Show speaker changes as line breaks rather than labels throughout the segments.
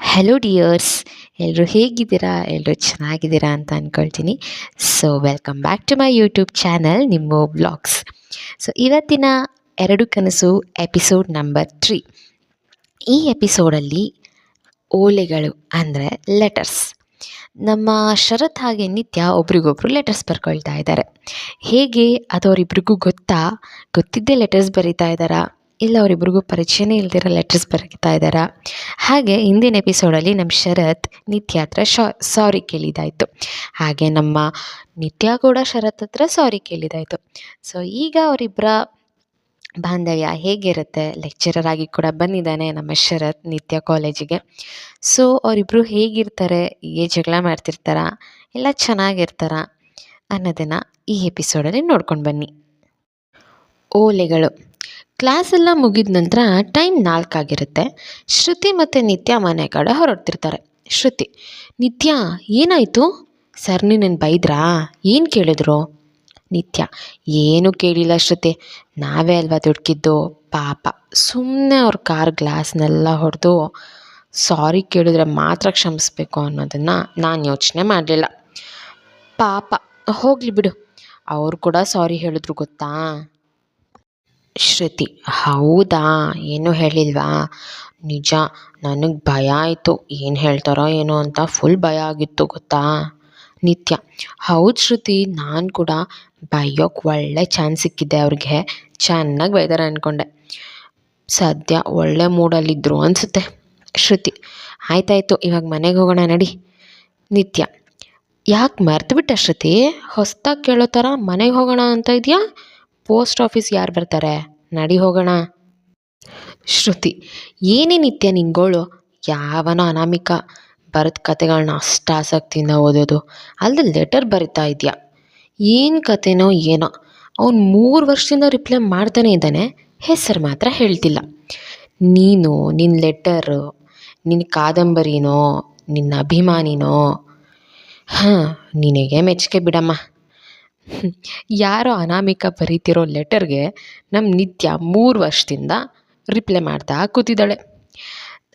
Hello dears ಎಲ್ಲರೂ ಹೇಗಿದ್ದೀರಾ? ಎಲ್ಲರೂ ಚೆನ್ನಾಗಿದ್ದೀರಾ ಅಂತ ಅಂದ್ಕೊಳ್ತೀನಿ so welcome back to my YouTube channel ನಿಮ್ಮ ಬ್ಲಾಗ್ಸ್ ಸೊ ಇವತ್ತಿನ ಎರಡು ಕನಸು ಎಪಿಸೋಡ್ ನಂಬರ್ ತ್ರೀ ಈ ಎಪಿಸೋಡಲ್ಲಿ ಓಲೆಗಳು ಅಂದರೆ ಲೆಟರ್ಸ್ ನಮ್ಮ ಶರತ್ ಹಾಗೆ ನಿತ್ಯ ಒಬ್ರಿಗೊಬ್ರು ಲೆಟರ್ಸ್ ಬರ್ಕೊಳ್ತಾ ಇದ್ದಾರೆ. ಹೇಗೆ ಅದು ಅವರಿಬ್ರಿಗೂ ಗೊತ್ತಾ? ಗೊತ್ತಿದ್ದೇ ಲೆಟರ್ಸ್ ಬರೀತಾ ಇದ್ದಾರಾ? ಇಲ್ಲ, ಅವರಿಬ್ರಿಗೂ ಪರಿಚಯನೇ ಇಲ್ದಿರೋ ಲೆಟರ್ಸ್ ಬರೀತಾ ಇದ್ದಾರಾ? ಹಾಗೆ ಹಿಂದಿನ ಎಪಿಸೋಡಲ್ಲಿ ನಮ್ಮ ಶರತ್ ನಿತ್ಯ ಹತ್ರ ಸಾರಿ ಕೇಳಿದಾಯಿತು. ಹಾಗೆ ನಮ್ಮ ನಿತ್ಯ ಕೂಡ ಶರತ್ ಹತ್ರ ಸಾರಿ ಕೇಳಿದಾಯಿತು. ಸೊ ಈಗ ಅವರಿಬ್ಬರ ಬಾಂಧವ್ಯ ಹೇಗಿರುತ್ತೆ? ಲೆಕ್ಚರರ್ ಆಗಿ ಕೂಡ ಬಂದಿದ್ದಾನೆ ನಮ್ಮ ಶರತ್ ನಿತ್ಯ ಕಾಲೇಜಿಗೆ ಸೊ ಅವರಿಬ್ಬರು ಹೇಗಿರ್ತಾರೆ? ಹೇಗೆ ಜಗಳ ಮಾಡ್ತಿರ್ತಾರ? ಎಲ್ಲ ಚೆನ್ನಾಗಿರ್ತಾರ? ಅನ್ನೋದನ್ನು ಈ ಎಪಿಸೋಡಲ್ಲಿ ನೋಡ್ಕೊಂಡು ಬನ್ನಿ. ಓಲೆಗಳು. ಕ್ಲಾಸ್ ಎಲ್ಲ ಮುಗಿದ ನಂತರ ಟೈಮ್ ನಾಲ್ಕಾಗಿರುತ್ತೆ. ಶ್ರುತಿ ಮತ್ತು ನಿತ್ಯ ಮನೆ ಕಡೆ ಹೊರಡ್ತಿರ್ತಾರೆ. ಶ್ರುತಿ, ನಿತ್ಯ, ಏನಾಯಿತು? ಸರ್, ನಿನ್ನ ಬೈದ್ರಾ? ಏನು ಕೇಳಿದ್ರು? ನಿತ್ಯ, ಏನೂ ಕೇಳಿಲ್ಲ ಶ್ರುತಿ. ನಾವೇ ಅಲ್ವಾ ದುಡ್ಕಿದ್ದು? ಪಾಪ. ಸುಮ್ಮನೆ ಅವ್ರ ಕಾರ್ ಗ್ಲಾಸ್ನೆಲ್ಲ ಹೊಡೆದು ಸಾರಿ ಕೇಳಿದ್ರೆ ಮಾತ್ರ ಕ್ಷಮಿಸ್ಬೇಕು ಅನ್ನೋದನ್ನು ನಾನು ಯೋಚನೆ ಮಾಡಲಿಲ್ಲ. ಪಾಪ. ಹೋಗಲಿ ಬಿಡು. ಅವ್ರು ಕೂಡ ಸಾರಿ ಹೇಳಿದ್ರು ಗೊತ್ತಾ? ಶ್ರುತಿ. ಹೌದಾ? ಏನೂ ಹೇಳಿಲ್ವಾ? ನಿಜ, ನನಗೆ ಭಯ ಆಯಿತು. ಏನು ಹೇಳ್ತಾರೋ ಏನೋ ಅಂತ ಫುಲ್ ಭಯ ಆಗಿತ್ತು, ಗೊತ್ತಾ? ನಿತ್ಯ. ಹೌದು ಶ್ರುತಿ, ನಾನು ಕೂಡ ಬೈಯೋಕ್ಕೆ ಒಳ್ಳೆ ಚಾನ್ಸ್ ಸಿಕ್ಕಿದೆ ಅವ್ರಿಗೆ. ಚೆನ್ನಾಗಿ ಬೈದಾರೆ ಅಂದ್ಕೊಂಡೆ ಸದ್ಯ ಒಳ್ಳೆ ಮೂಡಲ್ಲಿದ್ದರು ಅನಿಸುತ್ತೆ. ಶ್ರುತಿ, ಆಯ್ತಾಯ್ತು, ಇವಾಗ ಮನೆಗೆ ಹೋಗೋಣ, ನಡಿ. ನಿತ್ಯ, ಯಾಕೆ ಮರ್ತುಬಿಟ್ಟ ಶ್ರುತಿ? ಹೊಸ್ದಾಗಿ ಕೇಳೋ ಥರ ಮನೆಗೆ ಹೋಗೋಣ ಅಂತ ಇದೆಯಾ? ಪೋಸ್ಟ್ ಆಫೀಸ್ ಯಾರು ಬರ್ತಾರೆ? ನಡಿ ಹೋಗೋಣ. ಶ್ರುತಿ, ಏನೇ ನಿತ್ಯ ನಿಂಗೋಳು, ಯಾವನೋ ಅನಾಮಿಕ. ಬರೆದ ಕತೆಗಳನ್ನ ಅಷ್ಟು ಆಸಕ್ತಿಯಿಂದ ಓದೋದು. ಅಲ್ಲದೆ ಲೆಟರ್ ಬರಿತಾ ಇದೆಯಾ? ಏನು ಕತೆನೋ ಏನೋ. ಅವ್ನು ಮೂರು ವರ್ಷದಿಂದ ರಿಪ್ಲೈ ಮಾಡ್ತಾನೆ ಇದ್ದಾನೆ. ಹೆಸರು ಮಾತ್ರ ಹೇಳ್ತಿಲ್ಲ. ನೀನು ನಿನ್ನ ಲೆಟರು ನಿನ್ನ ಕಾದಂಬರಿನೋ, ನಿನ್ನ ಅಭಿಮಾನಿನೋ? ಹಾಂ, ನಿನಗೆ ಮೆಚ್ಚುಗೆ ಬಿಡಮ್ಮ. ಯಾರೋ ಅನಾಮಿಕ ಬರೀತಿರೋ ಲೆಟರ್ಗೆ ನಮ್ಮ ನಿತ್ಯ ಮೂರು ವರ್ಷದಿಂದ ರಿಪ್ಲೈ ಮಾಡ್ತಾ ಕೂತಿದ್ದಾಳೆ.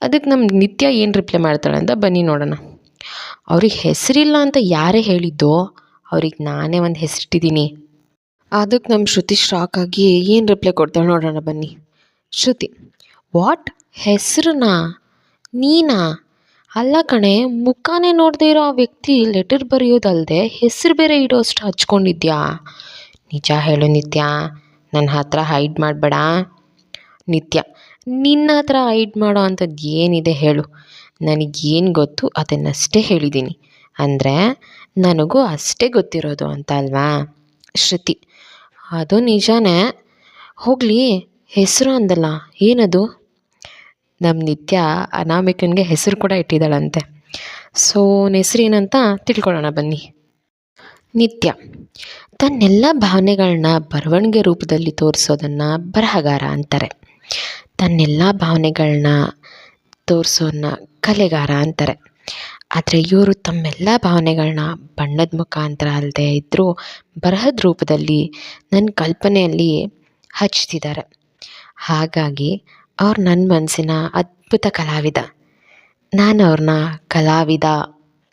ಅದಕ್ಕೆ ನಮ್ಮ ನಿತ್ಯ ಏನು ರಿಪ್ಲೈ ಮಾಡ್ತಾಳೆ ಅಂತ ಬನ್ನಿ ನೋಡೋಣ. ಅವ್ರಿಗೆ ಹೆಸರಿಲ್ಲ ಅಂತ ಯಾರೇ ಹೇಳಿದ್ದೋ ಅವ್ರಿಗೆ ನಾನೇ ಒಂದು ಹೆಸರಿಟ್ಟಿದ್ದೀನಿ. ಅದಕ್ಕೆ ನಮ್ಮ ಶ್ರುತಿ ಶಾಕ್ ಆಗಿ ಏನು ರಿಪ್ಲೈ ಕೊಡ್ತಾಳೆ ನೋಡೋಣ ಬನ್ನಿ. ಶ್ರುತಿ, ವಾಟ್? ಹೆಸರನ್ನ? ನೀನಾ? ಅಲ್ಲ ಕಣೆ, ಮುಖಾನೇ ನೋಡದೇ ಇರೋ ಆ ವ್ಯಕ್ತಿ ಲೆಟರ್ ಬರೆಯೋದಲ್ಲದೆ ಹೆಸರು ಬೇರೆ ಇಡೋಷ್ಟು ಹಚ್ಕೊಂಡಿದ್ಯಾ? ನಿಜ ಹೇಳು ನಿತ್ಯ ನನ್ನ ಹತ್ರ ಹೈಡ್ ಮಾಡಬೇಡ. ನಿತ್ಯ, ನಿನ್ನ ಹತ್ರ ಹೈಡ್ ಮಾಡೋ ಅಂಥದ್ದು ಏನಿದೆ ಹೇಳು. ನನಗೇನು ಗೊತ್ತು ಅದನ್ನಷ್ಟೇ ಹೇಳಿದ್ದೀನಿ ಅಂದರೆ, ನನಗೂ ಅಷ್ಟೇ ಗೊತ್ತಿರೋದು ಅಂತ ಅಲ್ವಾ? ಶ್ರುತಿ, ಅದು ನಿಜಾನೇ? ಹೋಗಲಿ, ಹೆಸರು ಅಂದಲ್ಲ, ಏನದು? ನಮ್ಮ ನಿತ್ಯ ಅನಾಮಿಕನಿಗೆ ಹೆಸರು ಕೂಡ ಇಟ್ಟಿದ್ದಾಳಂತೆ. ಸೊ ಅವನ ಹೆಸರು ಏನಂತ ತಿಳ್ಕೊಳ್ಳೋಣ ಬನ್ನಿ. ನಿತ್ಯ, ತನ್ನೆಲ್ಲ ಭಾವನೆಗಳನ್ನ ಬರವಣಿಗೆ ರೂಪದಲ್ಲಿ ತೋರಿಸೋದನ್ನು ಬರಹಗಾರ ಅಂತಾರೆ. ತನ್ನೆಲ್ಲ ಭಾವನೆಗಳನ್ನ ತೋರಿಸೋನ್ನ ಕಲೆಗಾರ ಅಂತಾರೆ. ಆದರೆ ಇವರು ತಮ್ಮೆಲ್ಲ ಭಾವನೆಗಳನ್ನ ಬಣ್ಣದ ಮುಖಾಂತರ ಅಲ್ಲದೆ ಇದ್ದರೂ ಬರಹದ ರೂಪದಲ್ಲಿ ನನ್ನ ಕಲ್ಪನೆಯಲ್ಲಿ ಹಚ್ತಿದ್ದಾರೆ. ಹಾಗಾಗಿ ಅವ್ರು ನನ್ನ ಮನಸ್ಸಿನ ಅದ್ಭುತ ಕಲಾವಿದ. ನಾನು ಅವ್ರನ್ನ ಕಲಾವಿದ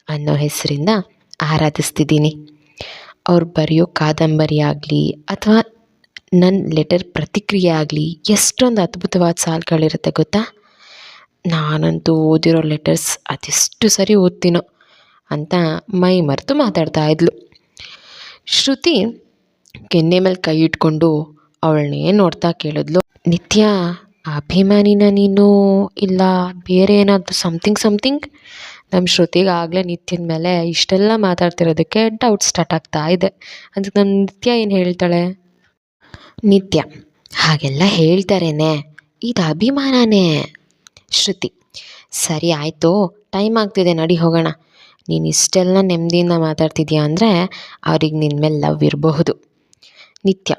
ಅನ್ನೋ ಹೆಸರಿಂದ ಆರಾಧಿಸ್ತಿದ್ದೀನಿ. ಅವ್ರು ಬರೆಯೋ ಕಾದಂಬರಿ ಆಗಲಿ ಅಥವಾ ನನ್ನ ಲೆಟರ್ ಪ್ರತಿಕ್ರಿಯೆ ಆಗಲಿ ಎಷ್ಟೊಂದು ಅದ್ಭುತವಾದ ಸಾಲುಗಳಿರುತ್ತೆ ಗೊತ್ತಾ? ನಾನಂತೂ ಓದಿರೋ ಲೆಟರ್ಸ್ ಅದೆಷ್ಟು ಸರಿ ಓದ್ತೀನೋ ಅಂತ ಮೈ ಮರೆತು ಮಾತಾಡ್ತಾ ಇದ್ಲು. ಶ್ರುತಿ ಕೆನ್ನೆ ಮೇಲೆ ಕೈ ಇಟ್ಕೊಂಡು ಅವಳನ್ನೇ ನೋಡ್ತಾ ಕೇಳಿದ್ಲು? ನಿತ್ಯ ಅಭಿಮಾನಿನ ನೀನು ಇಲ್ಲ ಬೇರೆ ಏನಾದರೂ ಸಮ್ಥಿಂಗ್ ಸಮ್ಥಿಂಗ್ ನಮ್ಮ ಶ್ರುತಿಗೆ ಆಗಲೇ ನಿತ್ಯದ ಮೇಲೆ ಇಷ್ಟೆಲ್ಲ ಮಾತಾಡ್ತಿರೋದಕ್ಕೆ ಡೌಟ್ ಸ್ಟಾರ್ಟ್ ಆಗ್ತಾ ಇದೆ. ಅದಕ್ಕೆ ನಮ್ಮ ನಿತ್ಯ ಏನು ಹೇಳ್ತಾಳೆ? ನಿತ್ಯ, ಹಾಗೆಲ್ಲ ಹೇಳ್ತಾರೇನೆ. ಇದು ಅಭಿಮಾನನೇ. ಶ್ರುತಿ, ಸರಿ ಆಯಿತು ಟೈಮ್ ಆಗ್ತಿದೆ, ನಡಿ ಹೋಗೋಣ. ನೀನು ಇಷ್ಟೆಲ್ಲ ನೆಮ್ಮದಿಯಿಂದ ಮಾತಾಡ್ತಿದ್ಯಾ ಅಂದರೆ ಅವ್ರಿಗೆ ನಿನ್ನ ಮೇಲೆ ಲವ್ ಇರಬಹುದು. ನಿತ್ಯ,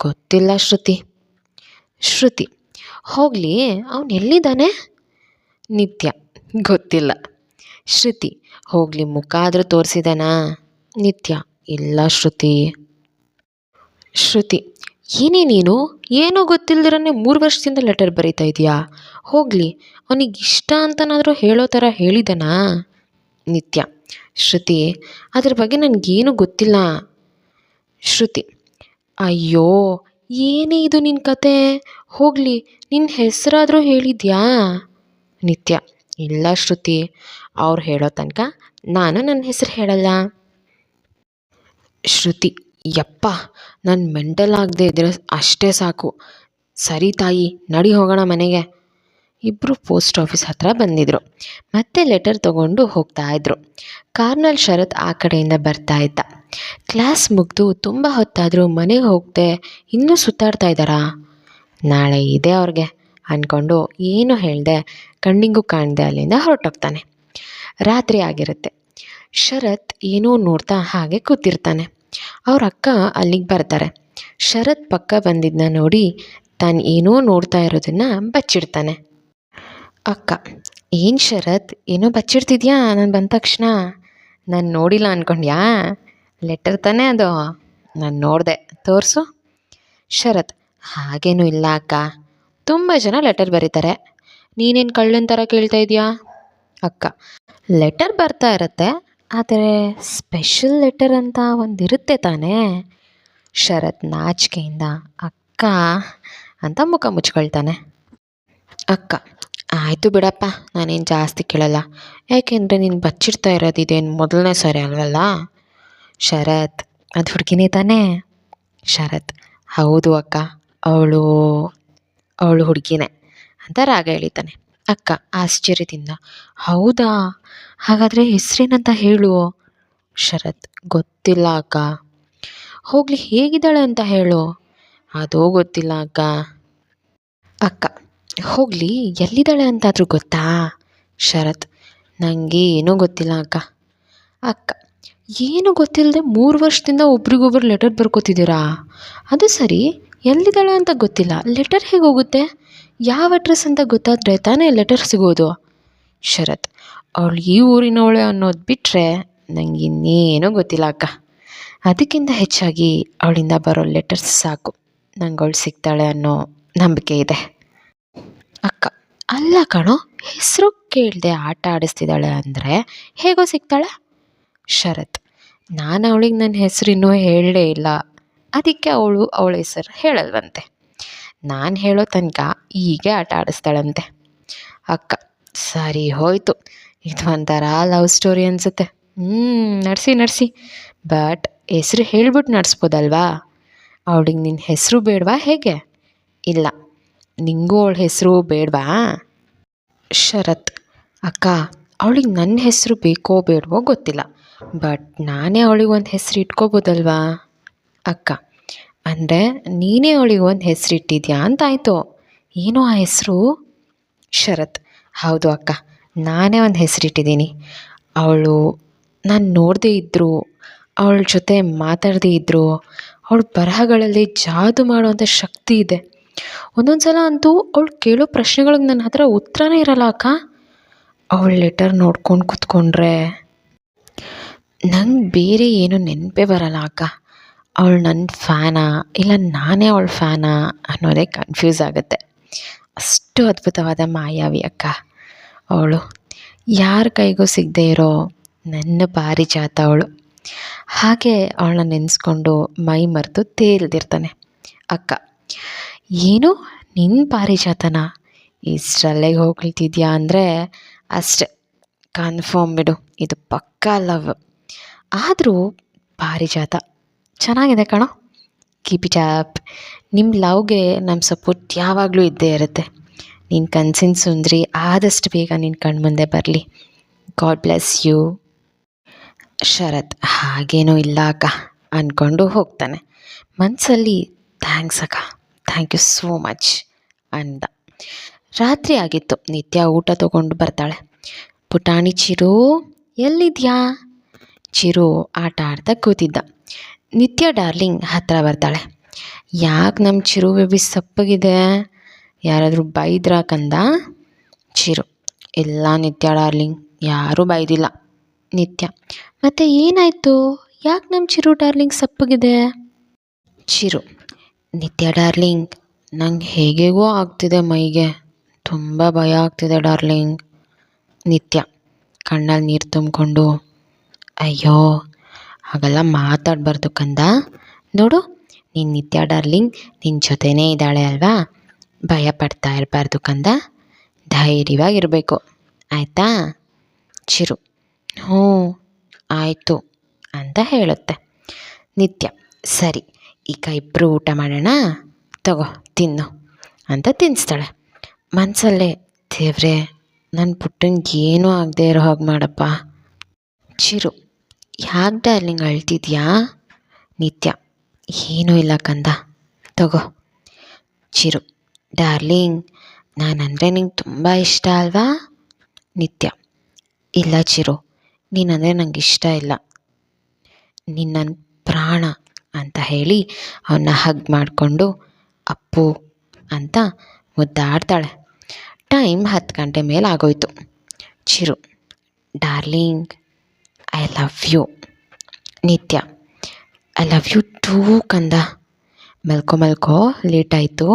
ಗೊತ್ತಿಲ್ಲ ಶ್ರುತಿ. ಶ್ರುತಿ ಹೋಗಲಿ, ಅವನು ಎಲ್ಲಿದ್ದಾನೆ? ನಿತ್ಯ, ಗೊತ್ತಿಲ್ಲ. ಶ್ರುತಿ, ಹೋಗಲಿ, ಮುಖ ಆದರೂ ತೋರಿಸಿದಾನಾ? ನಿತ್ಯ, ಇಲ್ಲ ಶ್ರುತಿ. ಶ್ರುತಿ, ಏನೇ ನೀನು, ಏನೂ ಗೊತ್ತಿಲ್ದಿರನೇ ಮೂರು ವರ್ಷದಿಂದ ಲೆಟರ್ ಬರೀತಾ ಇದೆಯಾ? ಹೋಗಲಿ, ಅವನಿಗೆ ಇಷ್ಟ ಅಂತನಾದರೂ ಹೇಳೋ ಥರ ಹೇಳಿದನಾ? ನಿತ್ಯ, ಶ್ರುತಿ, ಅದ್ರ ಬಗ್ಗೆ ನನಗೇನು ಗೊತ್ತಿಲ್ಲ. ಶ್ರುತಿ, ಅಯ್ಯೋ, ಏನೇ ಇದು ನಿನ್ನ ಕತೆ? ಹೋಗಲಿ ನಿನ್ನ ಹೆಸರಾದರೂ ಹೇಳಿದ್ಯಾ? ನಿತ್ಯ, ಇಲ್ಲ ಶ್ರುತಿ, ಅವ್ರು ಹೇಳೋ ತನಕ ನಾನು ನನ್ನ ಹೆಸರು ಹೇಳಲ್ಲ. ಶ್ರುತಿ, ಯಪ್ಪ, ನಾನು ಮೆಂಟಲ್ ಆಗದೆ ಇದ್ರೆ ಅಷ್ಟೇ ಸಾಕು. ಸರಿ ತಾಯಿ, ನಡಿ ಹೋಗೋಣ ಮನೆಗೆ. ಇಬ್ಬರು ಪೋಸ್ಟ್ ಆಫೀಸ್ ಹತ್ರ ಬಂದಿದ್ರು. ಮತ್ತೆ ಲೆಟರ್ ತಗೊಂಡು ಹೋಗ್ತಾ ಇದ್ರು. ಕಾರ್ನಲ್ ಶರತ್ ಆ ಕಡೆಯಿಂದ ಬರ್ತಾ ಇದ್ದ. ಕ್ಲಾಸ್ ಮುಗಿದು ತುಂಬ ಹೊತ್ತಾದರೂ ಮನೆಗೆ ಹೋಗದೆ ಇನ್ನೂ ಸುತ್ತಾಡ್ತಾ ಇದ್ದಾರಾ? ನಾಳೆ ಇದೆ ಅವ್ರಿಗೆ ಅಂದ್ಕೊಂಡು ಏನು ಹೇಳಿದೆ, ಕಣ್ಣಿಗೂ ಕಾಣದೆ ಅಲ್ಲಿಂದ ಹೊರಟೋಗ್ತಾನೆ. ರಾತ್ರಿ ಆಗಿರುತ್ತೆ. ಶರತ್ ಏನೋ ನೋಡ್ತಾ ಹಾಗೆ ಕೂತಿರ್ತಾನೆ. ಅವ್ರ ಅಕ್ಕ ಅಲ್ಲಿಗೆ ಬರ್ತಾರೆ. ಶರತ್ ಪಕ್ಕ ಬಂದಿದ್ದನ್ನ ನೋಡಿ ತಾನು ಏನೋ ನೋಡ್ತಾ ಇರೋದನ್ನ ಬಚ್ಚಿಡ್ತಾನೆ. ಅಕ್ಕ, ಏನು ಶರತ್, ಏನೋ ಬಚ್ಚಿಡ್ತಿದ್ಯಾ? ನಾನು ಬಂದ ತಕ್ಷಣ. ನಾನು ನೋಡಿಲ್ಲ ಅಂದ್ಕೊಂಡ್ಯಾ ಲೆಟರ್ ತಾನೇ ಅದು. ನಾನು ನೋಡಿದೆ. ತೋರಿಸು. ಶರತ್ ಹಾಗೇನೂ ಇಲ್ಲ ಅಕ್ಕ. ತುಂಬ ಜನ ಲೆಟರ್ ಬರೀತಾರೆ. ನೀನೇನು ಕಳ್ಳನ ಥರ ಕೇಳ್ತಾ ಇದೆಯಾ? ಅಕ್ಕ ಲೆಟರ್ ಬರ್ತಾ ಇರುತ್ತೆ, ಆದರೆ ಸ್ಪೆಷಲ್ ಲೆಟರ್ ಅಂತ ಒಂದಿರುತ್ತೆ ತಾನೇ. ಶರತ್ ನಾಚಿಕೆಯಿಂದ ಅಕ್ಕ ಅಂತ ಮುಖ ಮುಚ್ಕೊಳ್ತಾನೆ. ಅಕ್ಕ, ಆಯಿತು ಬಿಡಪ್ಪ, ನಾನೇನು ಜಾಸ್ತಿ ಕೇಳಲ್ಲ. ಯಾಕೆಂದರೆ ನೀನು ಬಚ್ಚಿಡ್ತಾ ಇರೋದು ಇದೇನು ಮೊದಲನೇ ಸರಿ ಅಲ್ವಲ್ಲ? ಶರತ್, ಅದು ಹುಡುಗಿನೇ ತಾನೇ? ಶರತ್, ಹೌದು ಅಕ್ಕ. ಅವಳು ಅವಳು ಹುಡುಗಿನೇ ಅಂತ ರಾಗ ಹೇಳಿದ್ದಾನೆ ಅಕ್ಕ, ಆಶ್ಚರ್ಯದಿಂದ, ಹೌದಾ? ಹಾಗಾದರೆ ಹೆಸರೇನಂತ ಹೇಳು. ಶರತ್, ಗೊತ್ತಿಲ್ಲ ಅಕ್ಕ. ಹೋಗಲಿ, ಹೇಗಿದ್ದಾಳೆ ಅಂತ ಹೇಳು. ಅದು ಗೊತ್ತಿಲ್ಲ ಅಕ್ಕ. ಅಕ್ಕ, ಹೋಗಲಿ, ಎಲ್ಲಿದ್ದಾಳೆ ಅಂತಾದರೂ ಗೊತ್ತಾ? ಶರತ್ ನನಗೆ ಏನೂ ಗೊತ್ತಿಲ್ಲ ಅಕ್ಕ. ಅಕ್ಕ, ಏನು ಗೊತ್ತಿಲ್ಲದೆ ಮೂರು ವರ್ಷದಿಂದ ಒಬ್ರಿಗೊಬ್ರು ಲೆಟರ್ ಬರ್ಕೋತಿದ್ದೀರಾ? ಅದು ಸರಿ ಎಲ್ಲಿದ್ದಾಳೆ ಅಂತ ಗೊತ್ತಿಲ್ಲ. ಲೆಟರ್ ಹೇಗೆ ಹೋಗುತ್ತೆ? ಯಾವ ಅಡ್ರೆಸ್ ಅಂತ ಗೊತ್ತಾದರೆ ತಾನೇ ಲೆಟರ್ ಸಿಗೋದು. ಶರತ್, ಅವಳು ಈ ಊರಿನವಳೆ ಅನ್ನೋದು ಬಿಟ್ಟರೆ ನಂಗೆ ಇನ್ನೇನೂ ಗೊತ್ತಿಲ್ಲ ಅಕ್ಕ. ಅದಕ್ಕಿಂತ ಹೆಚ್ಚಾಗಿ ಅವಳಿಂದ ಬರೋ ಲೆಟರ್ಸ್ ಸಾಕು. ನಂಗೆ ಅವಳು ಸಿಗ್ತಾಳೆ ಅನ್ನೋ ನಂಬಿಕೆ ಇದೆ. ಅಕ್ಕ, ಅಲ್ಲ ಕಣೋ, ಹೆಸರು ಕೇಳದೆ ಆಟ ಆಡಿಸ್ತಿದ್ದಾಳೆ ಅಂದರೆ ಹೇಗೋ ಸಿಗ್ತಾಳೆ? ಶರತ್, ನಾನು ಅವಳಿಗೆ ನನ್ನ ಹೆಸರಿನ್ನೂ ಹೇಳಲೇ ಇಲ್ಲ. ಅದಕ್ಕೆ ಅವಳು ಅವಳ ಹೆಸರು ಹೇಳಲ್ವಂತೆ. ನಾನು ಹೇಳೋ ತನಕ ಹೀಗೆ ಆಟ ಆಡಿಸ್ತಾಳಂತೆ. ಅಕ್ಕ, ಸರಿ ಹೋಯಿತು. ಇದು ಒಂಥರ ಲವ್ ಸ್ಟೋರಿ ಅನಿಸುತ್ತೆ. ಹ್ಞೂ ನಡೆಸಿ ನಡೆಸಿ. ಬಟ್ ಹೆಸ್ರು ಹೇಳ್ಬಿಟ್ಟು ನಡೆಸ್ಬೋದಲ್ವಾ? ಅವಳಿಗೆ ನಿನ್ನ ಹೆಸರು ಬೇಡವಾ ಹೇಗೆ? ಇಲ್ಲ, ನಿಂಗೂ ಅವಳ ಹೆಸರು ಬೇಡವಾ? ಶರತ್, ಅಕ್ಕ, ಅವಳಿಗೆ ನನ್ನ ಹೆಸರು ಬೇಕೋ ಬೇಡವೋ ಗೊತ್ತಿಲ್ಲ. ಬಟ್ ನಾನೇ ಅವಳಿಗೆ ಒಂದು ಹೆಸರು ಇಟ್ಕೋಬೋದಲ್ವಾ? ಅಕ್ಕ ಅಂದರೆ ನೀನೇ ಅವಳಿಗೆ ಒಂದು ಹೆಸರಿಟ್ಟಿದ್ಯಾ ಅಂತಾಯಿತು. ಏನು ಆ ಹೆಸರು? ಶರತ್. ಹೌದು ಅಕ್ಕ, ನಾನೇ ಒಂದು ಹೆಸರಿಟ್ಟಿದ್ದೀನಿ. ಅವಳು ನಾನು ನೋಡದೇ ಇದ್ದರು ಅವಳ ಜೊತೆ ಮಾತಾಡದೇ ಇದ್ದರು ಅವಳ ಬರಹಗಳಲ್ಲಿ ಜಾದು ಮಾಡುವಂಥ ಶಕ್ತಿ ಇದೆ. ಒಂದೊಂದು ಸಲ ಅಂತೂ ಅವಳು ಕೇಳೋ ಪ್ರಶ್ನೆಗಳಿಗೆ ನನ್ನ ಹತ್ರ ಉತ್ತರನೇ ಇರಲ್ಲ ಅಕ್ಕ. ಅವಳ ಲೆಟರ್ ನೋಡ್ಕೊಂಡು ಕೂತ್ಕೊಂಡ್ರೆ ನಂಗೆ ಬೇರೆ ಏನು ನೆನಪೇ ಬರಲ್ಲ ಅಕ್ಕ. ಅವಳು ನನ್ನ ಫ್ಯಾನಾ? ಇಲ್ಲ, ನಾನೇ ಅವಳ ಫ್ಯಾನಾ? ಅನ್ನೋದೇ ಕನ್ಫ್ಯೂಸ್ ಆಗುತ್ತೆ. ಅಷ್ಟು ಅದ್ಭುತವಾದ ಮಾಯಾವಿ ಅಕ್ಕ. ಅವಳು, ಯಾರ ಕೈಗೂ ಸಿಗದೆ ಇರೋ ನನ್ನ ಪಾರಿಜಾತ ಅವಳು. ಹಾಗೆ ಅವಳನ್ನ ನೆನೆಸ್ಕೊಂಡು ಮೈ ಮರೆತು ತೇಲ್ದಿರ್ತಾನೆ. ಅಕ್ಕ, ಏನು? ನಿನ್ನ ಪಾರಿಜಾತನ? ಇಷ್ಟರಲ್ಲೇ ಹೋಗ್ಲಿತಿದ್ಯಾ ಅಂದರೆ ಅಷ್ಟೆ. ಕನ್ಫರ್ಮ್ ಬಿಡು, ಇದು ಪಕ್ಕಾ ಲವ್ ಆದರೂ ಪಾರಿಜಾತ ಚೆನ್ನಾಗಿದೆ ಕಣೋ. ಕೀಪ್ ಇಟ್ ಆ್ಯಪ್ ನಿಮ್ಮ ಲವ್ಗೆ ನಮ್ಮ ಸಪೋರ್ಟ್ ಯಾವಾಗಲೂ ಇದ್ದೇ ಇರುತ್ತೆ. ನಿನ್ನ ಕನ್ಸಿನ ಸುಂದ್ರಿ, ಆದಷ್ಟು ಬೇಗ ನಿನ್ನ ಕಣ್ಮುಂದೆ ಬರಲಿ. ಗಾಡ್ ಬ್ಲೆಸ್ ಯು ಶರತ್, ಹಾಗೇನೂ ಇಲ್ಲ ಅಕ್ಕ. ಅಂದ್ಕೊಂಡು ಹೋಗ್ತಾನೆ. ಮನಸ್ಸಲ್ಲಿ ಥ್ಯಾಂಕ್ಸ್ ಅಕ್ಕ. ಥ್ಯಾಂಕ್ ಯು ಸೋ ಮಚ್ ಅಂದ. ರಾತ್ರಿ ಆಗಿತ್ತು. ನಿತ್ಯ ಊಟ ತಗೊಂಡು ಬರ್ತಾಳೆ. ಪುಟಾಣಿ ಚಿರು, ಎಲ್ಲಿದ್ಯಾ? ಚಿರು ಆಟ ಆಡ್ತಾ ಕೂತಿದ್ದ. ನಿತ್ಯ ಡಾರ್ಲಿಂಗ್ ಹತ್ತಿರ ಬರ್ತಾಳೆ. ಯಾಕೆ ನಮ್ಮ ಚಿರು ಬೇಬಿ ಸಪ್ಪಗಿದೆ? ಯಾರಾದರೂ ಬೈದ್ರಾ ಕಂದ? ಚಿರು ಎಲ್ಲ ನಿತ್ಯ ಡಾರ್ಲಿಂಗ್, ಯಾರೂ ಬೈದಿಲ್ಲ. ನಿತ್ಯ, ಮತ್ತು ಏನಾಯಿತು? ಯಾಕೆ ನಮ್ಮ ಚಿರು ಡಾರ್ಲಿಂಗ್ ಸಪ್ಪಗಿದೆ? ಚಿರು, ನಿತ್ಯ ಡಾರ್ಲಿಂಗ್, ನಂಗೆ ಹೇಗೆಗೋ ಆಗ್ತಿದೆ ಮೈಗೆ. ತುಂಬ ಭಯ ಆಗ್ತಿದೆ ಡಾರ್ಲಿಂಗ್. ನಿತ್ಯ ಕಣ್ಣಲ್ಲಿ ನೀರು ತುಂಬಿಕೊಂಡು, ಅಯ್ಯೋ ಹಾಗೆಲ್ಲ ಮಾತಾಡಬಾರ್ದು ಕಂದ. ನೋಡು, ನೀನು ನಿತ್ಯ ಡಾರ್ಲಿಂಗ್ ನಿನ್ನ ಜೊತೆನೇ ಇದ್ದಾಳೆ ಅಲ್ವಾ? ಭಯ ಪಡ್ತಾ ಇರಬಾರ್ದು ಕಂದ. ಧೈರ್ಯವಾಗಿರಬೇಕು. ಆಯಿತಾ? ಚಿರು. ಹ್ಞೂ, ಆಯಿತು ಅಂತ ಹೇಳುತ್ತೆ. ನಿತ್ಯ, ಸರಿ, ಈಗ ಇಬ್ಬರು ಊಟ ಮಾಡೋಣ? ತಗೋ, ತಿನ್ನು ಅಂತ ತಿನ್ನಿಸ್ತಾಳೆ ಮನಸಲ್ಲೇ, ದೇವ್ರೆ ನನ್ನ ಪುಟ್ಟಂಗೆ ಏನೂ ಆಗದೆ ಇರೋ ಹಾಗೆ ಮಾಡಪ್ಪ. ಚಿರು. ಯಾಕೆ ಡಾರ್ಲಿಂಗ್ ಅಳ್ತಿದ್ಯಾ? ನಿತ್ಯ. ಏನೂ ಇಲ್ಲ ಕಂದ. ತಗೋ. ಚಿರು. ಡಾರ್ಲಿಂಗ್, ನಾನಂದರೆ ನಿಂಗೆ ತುಂಬ ಇಷ್ಟ ಅಲ್ವಾ? ನಿತ್ಯ. ಇಲ್ಲ ಚಿರು. ನೀನಂದರೆ ನಂಗೆ ಇಷ್ಟ ಇಲ್ಲ. ನಿನ್ನ ಪ್ರಾಣ ಅಂತ ಹೇಳಿ ಅವನ್ನ ಹಗ್ ಮಾಡಿಕೊಂಡು ಅಪ್ಪು ಅಂತ ಮುದ್ದಾಡ್ತಾಳೆ. ಟೈಮ್ ಹತ್ತು ಗಂಟೆ ಮೇಲೆ ಆಗೋಯ್ತು. Chiru. Darling I love you Nitya I love you too ಕಂದ. ಮಲ್ಕೊ, ಮಲ್ಕೋ ಲೇಟ್ ಆಯಿತು.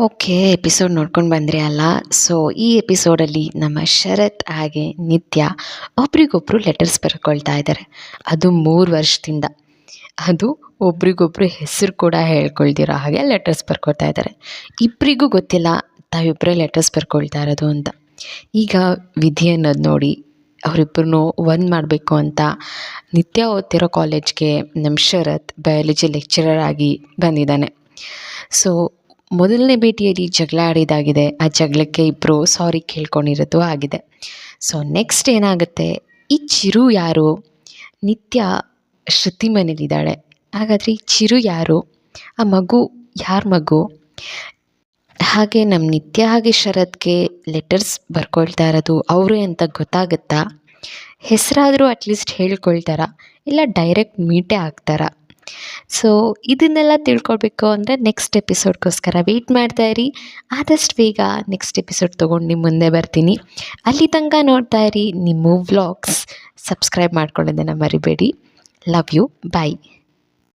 ಓಕೆ ಎಪಿಸೋಡ್ ನೋಡ್ಕೊಂಡು ಬಂದ್ರಿ ಅಲ್ಲ? ಸೊ ಈ ಎಪಿಸೋಡಲ್ಲಿ ನಮ್ಮ ಶರತ್ ಹಾಗೆ ನಿತ್ಯ ಒಬ್ರಿಗೊಬ್ರು ಲೆಟರ್ಸ್ ಬರ್ಕೊಳ್ತಾ ಇದ್ದಾರೆ ಅದು ಮೂರು ವರ್ಷದಿಂದ. ಅದು ಒಬ್ರಿಗೊಬ್ರು ಹೆಸರು ಕೂಡ ಹೇಳ್ಕೊಳ್ದಿರೋ ಹಾಗೆ ಲೆಟರ್ಸ್ ಬರ್ಕೊಳ್ತಾ ಇದ್ದಾರೆ ಇಬ್ಬರಿಗೂ ಗೊತ್ತಿಲ್ಲ ತಾವಿಬ್ಬರೇ ಲೆಟರ್ಸ್ ಬರ್ಕೊಳ್ತಾ ಇರೋದು ಅಂತ. ಈಗ ವಿಧಿ ಅನ್ನೋದು ನೋಡಿ ಅವರಿಬ್ಬರನ್ನೂ ಒಂದು ಮಾಡಬೇಕು ಅಂತ ನಿತ್ಯ ಓದ್ತಿರೋ ಕಾಲೇಜ್ಗೆ ನಮ್ಮ ಶರತ್ ಬಯಾಲಜಿ ಲೆಕ್ಚರರ್ ಆಗಿ ಬಂದಿದ್ದಾನೆ. ಸೊ ಮೊದಲನೇ ಭೇಟಿಯಲ್ಲಿ ಜಗಳ ಆಡಿದಾಗಿದೆ. ಆ ಜಗಳಕ್ಕೆ ಇಬ್ಬರು ಸಾರಿ ಕೇಳ್ಕೊಂಡಿರೋದು ಆಗಿದೆ. ಸೊ ನೆಕ್ಸ್ಟ್ ಏನಾಗುತ್ತೆ? ಈ ಚಿರು ಯಾರು? ನಿತ್ಯ ಶ್ರುತಿ ಮನೇಲಿದ್ದಾಳೆ. ಹಾಗಾದರೆ ಈ ಚಿರು ಯಾರು? ಆ ಮಗು ಯಾರ ಮಗು? ಹಾಗೆ ನಮ್ಮ ನಿತ್ಯ ಹಾಗೆ ಶರತ್ಗೆ ಲೆಟರ್ಸ್ ಬರ್ಕೊಳ್ತಾ ಇರೋದು ಅವರು ಅಂತ ಗೊತ್ತಾಗುತ್ತಾ? ಹೆಸರಾದರೂ ಅಟ್ಲೀಸ್ಟ್ ಹೇಳ್ಕೊಳ್ತಾರ? ಇಲ್ಲ ಡೈರೆಕ್ಟ್ ಮೀಟೇ ಆಗ್ತಾರ? ಸೊ ಇದನ್ನೆಲ್ಲ ತಿಳ್ಕೊಳ್ಬೇಕು ಅಂದರೆ ನೆಕ್ಸ್ಟ್ ಎಪಿಸೋಡ್ಗೋಸ್ಕರ ವೆಯ್ಟ್ ಮಾಡ್ತಾ ಇರಿ. ಆದಷ್ಟು ಬೇಗ ನೆಕ್ಸ್ಟ್ ಎಪಿಸೋಡ್ ತೊಗೊಂಡು ನಿಮ್ಮ ಮುಂದೆ ಬರ್ತೀನಿ. ಅಲ್ಲಿ ತನಕ ನೋಡ್ತಾ ಇರಿ, ನಿಮ್ಮ ವ್ಲಾಗ್ಸ್ ಸಬ್ಸ್ಕ್ರೈಬ್ ಮಾಡ್ಕೊಳ್ಳೋದನ್ನು ಮರಿಬೇಡಿ. Love you bye